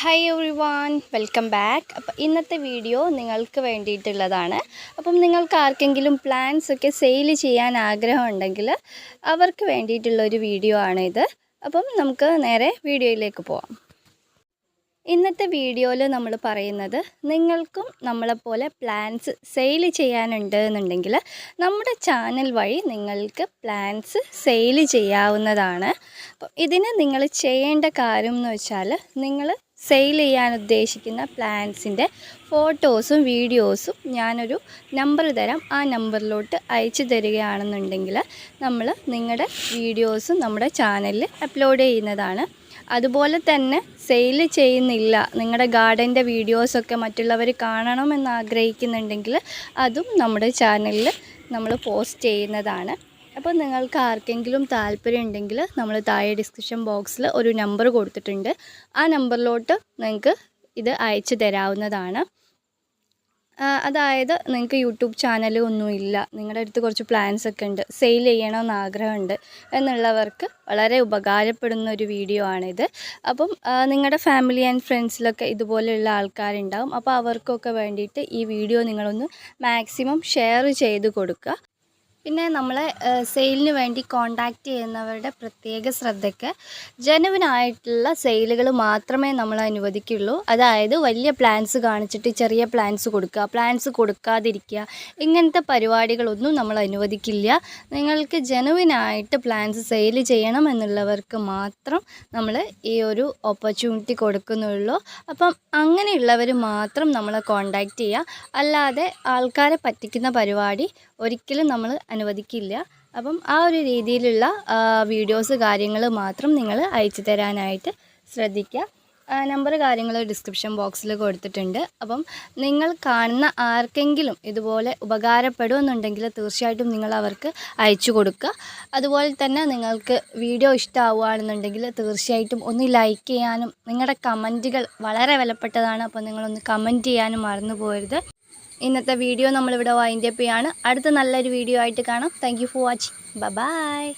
Hi everyone welcome back അപ്പോൾ ഇന്നത്തെ video നിങ്ങൾക്ക് വേണ്ടിയിട്ടുള്ളതാണ്. അപ്പം നിങ്ങൾക്ക് ആർക്കെങ്കിലും പ്ലാൻസ് ഒക്കെ സെയിൽ ചെയ്യാൻ ആഗ്രഹം ആഗ്രഹമുണ്ടെങ്കിൽ അവർക്ക് വേണ്ടിയിട്ടുള്ള ഒരു വീഡിയോ ആണിത് അപ്പം നമുക്ക് നേരെ വീഡിയോയിലേക്ക് പോവാം. ഇന്നത്തെ വീഡിയോയിൽ നമ്മൾ പറയുന്നത് നിങ്ങൾക്കും നമ്മളെപ്പോലെ പ്ലാൻസ് സെയിൽ ചെയ്യാനുണ്ട് എന്നുണ്ടെങ്കിൽ നമ്മുടെ ചാനൽ വഴി നിങ്ങൾക്ക് പ്ലാൻസ് സെയിൽ ചെയ്യാവുന്നതാണ്. അപ്പം ഇതിന് നിങ്ങൾ ചെയ്യേണ്ട കാര്യം എന്ന് വെച്ചാൽ നിങ്ങൾ സെയിൽ ചെയ്യാൻ ഉദ്ദേശിക്കുന്ന പ്ലാൻസിന്റെ ഫോട്ടോസും വീഡിയോസും ഞാനൊരു നമ്പർ തരാം. ആ നമ്പറിലോട്ട് അയച്ചു തരികയാണെന്നുണ്ടെങ്കിൽ നമ്മൾ നിങ്ങളുടെ വീഡിയോസും നമ്മുടെ ചാനലിൽ അപ്ലോഡ് ചെയ്യുന്നതാണ്. അതുപോലെ തന്നെ സെയിൽ ചെയ്യുന്നില്ല. നിങ്ങളുടെ ഗാർഡന്റെ വീഡിയോസൊക്കെ മറ്റുള്ളവർ കാണണമെന്ന് ആഗ്രഹിക്കുന്നുണ്ടെങ്കിൽ അതും നമ്മുടെ ചാനലിൽ നമ്മൾ പോസ്റ്റ് ചെയ്യുന്നതാണ്. അപ്പോൾ നിങ്ങൾക്ക് ആർക്കെങ്കിലും താല്പര്യം ഉണ്ടെങ്കിൽ നമ്മൾ താഴെ ഡിസ്ക്രിപ്ഷൻ ബോക്സിൽ ഒരു നമ്പർ കൊടുത്തിട്ടുണ്ട്. ആ നമ്പറിലോട്ട് നിങ്ങൾക്ക് ഇത് അയച്ചു തരാവുന്നതാണ്. അതായത് നിങ്ങൾക്ക് യൂട്യൂബ് ചാനൽ ഒന്നുമില്ല നിങ്ങളുടെ അടുത്ത് കുറച്ച് പ്ലാൻസ് ഒക്കെ ഉണ്ട്. സെയിൽ ചെയ്യണമെന്ന് ആഗ്രഹമുണ്ട് എന്നുള്ളവർക്ക് വളരെ ഉപകാരപ്പെടുന്ന ഒരു വീഡിയോ ആണിത്. അപ്പം നിങ്ങളുടെ ഫാമിലി ആൻഡ് ഫ്രണ്ട്സിലൊക്കെ ഇതുപോലെയുള്ള ആൾക്കാരുണ്ടാവും. അപ്പോൾ അവർക്കൊക്കെ വേണ്ടിയിട്ട് ഈ വീഡിയോ നിങ്ങളൊന്ന് മാക്സിമം ഷെയർ ചെയ്ത് കൊടുക്കുക. പിന്നെ നമ്മളെ സെയിലിന് വേണ്ടി കോണ്ടാക്റ്റ് ചെയ്യുന്നവരുടെ പ്രത്യേക ശ്രദ്ധയ്ക്ക് ജനുവിനായിട്ടുള്ള സെയിലുകൾ മാത്രമേ നമ്മൾ അനുവദിക്കുള്ളൂ. അതായത് വലിയ പ്ലാൻസ് കാണിച്ചിട്ട് ചെറിയ പ്ലാൻസ് കൊടുക്കുക പ്ലാൻസ് കൊടുക്കാതിരിക്കുക ഇങ്ങനത്തെ പരിപാടികളൊന്നും നമ്മൾ അനുവദിക്കില്ല. നിങ്ങൾക്ക് ജനുവിനായിട്ട് പ്ലാൻസ് സെയിൽ ചെയ്യണം എന്നുള്ളവർക്ക് മാത്രം നമ്മൾ ഈ ഒരു ഓപ്പർച്യൂണിറ്റി കൊടുക്കുന്നുള്ളൂ. അപ്പം അങ്ങനെയുള്ളവർ മാത്രം നമ്മളെ കോണ്ടാക്റ്റ് ചെയ്യുക. അല്ലാതെ ആൾക്കാരെ പറ്റിക്കുന്ന പരിപാടി ഒരിക്കലും നമ്മൾ അനുവദിക്കില്ല. അപ്പം ആ ഒരു രീതിയിലുള്ള വീഡിയോസ് കാര്യങ്ങൾ മാത്രം നിങ്ങൾ അയച്ചു തരാനായിട്ട് ശ്രദ്ധിക്കുക നമ്പർ കാര്യങ്ങൾ ഡിസ്ക്രിപ്ഷൻ ബോക്സിൽ കൊടുത്തിട്ടുണ്ട്. അപ്പം നിങ്ങൾ കാണുന്ന ആർക്കെങ്കിലും ഇതുപോലെ ഉപകാരപ്പെടുമെന്നുണ്ടെങ്കിൽ തീർച്ചയായിട്ടും നിങ്ങൾ അവർക്ക് അയച്ചു കൊടുക്കുക അതുപോലെ തന്നെ നിങ്ങൾക്ക് വീഡിയോ ഇഷ്ടമാവുകയാണെന്നുണ്ടെങ്കിൽ തീർച്ചയായിട്ടും ഒന്ന് ലൈക്ക് ചെയ്യാനും നിങ്ങളുടെ കമന്റുകൾ വളരെ വിലപ്പെട്ടതാണ്. അപ്പോൾ നിങ്ങളൊന്ന് കമന്റ് ചെയ്യാനും മറന്നു പോകരുത്. ഇന്നത്തെ വീഡിയോ നമ്മളിവിടെ വൈൻഡപ്പ് ചെയ്യാണ്. അടുത്ത നല്ലൊരു വീഡിയോ ആയിട്ട് കാണാം. Thank for watching bye